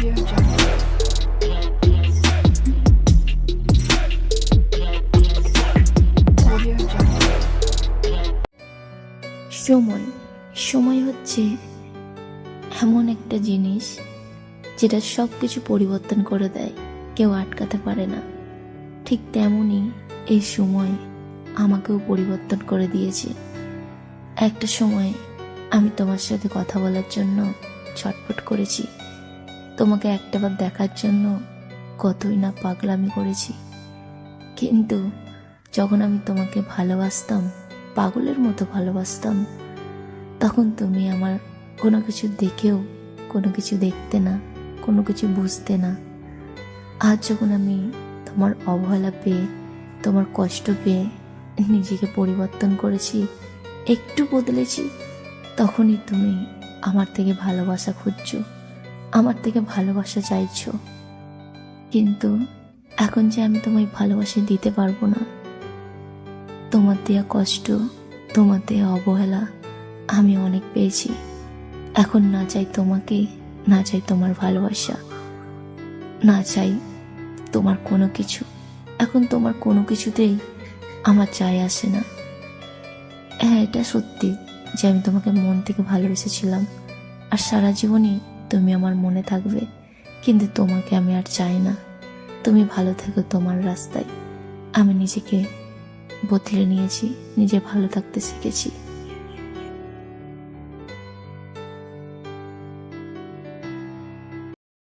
সময় সময় হচ্ছে এমন একটা জিনিস যেটা সব কিছু পরিবর্তন করে দেয়। কেউ আটকাতে পারে না। ঠিক তেমনই এই সময় আমাকেও পরিবর্তন করে দিয়েছে। একটা সময় আমি তোমার সাথে কথা বলার জন্য ছটফট করেছি। তোমাকে একটাবার দেখার জন্য কতই না পাগলামি করেছি। কিন্তু যখন আমি তোমাকে ভালোবাসতাম, পাগলের মতো ভালোবাসতাম, তখন তুমি আমার কোনো কিছু দেখেও, কোনো কিছু দেখতে না, কোনো কিছু বুঝতে না। আজ যখন আমি তোমার অবহেলা পেয়ে, তোমার কষ্ট পেয়ে নিজেকে পরিবর্তন করেছি, একটু বদলেছি, তখনই তুমি আমার থেকে ভালোবাসা খুঁজছো। আমার থেকে ভালোবাসা চাইছো। কিন্তু এখন যে আমি তোমায় ভালোবাসা দিতে পারব না, তোমার দেয়া কষ্ট, তোমার দেয়া অবহেলা আমি অনেক পেয়েছি। এখন না চাই তোমাকে, না চাই তোমার ভালোবাসা, না চাই তোমার কোনো কিছু। এখন তোমার কোনো কিছুতেই আমার চাই আসে না। হ্যাঁ এটা সত্যি যে আমি তোমাকে মন থেকে ভালোবেসেছিলাম। আর সারা জীবনই তুমি আমার মনে থাকবে, কিন্তু তোমাকে আমি আর চাই না। তুমি ভালো থেকো তোমার রাস্তায়। আমি নিজেকে বদলে নিয়েছি, নিজে ভালো থাকতে শিখেছি।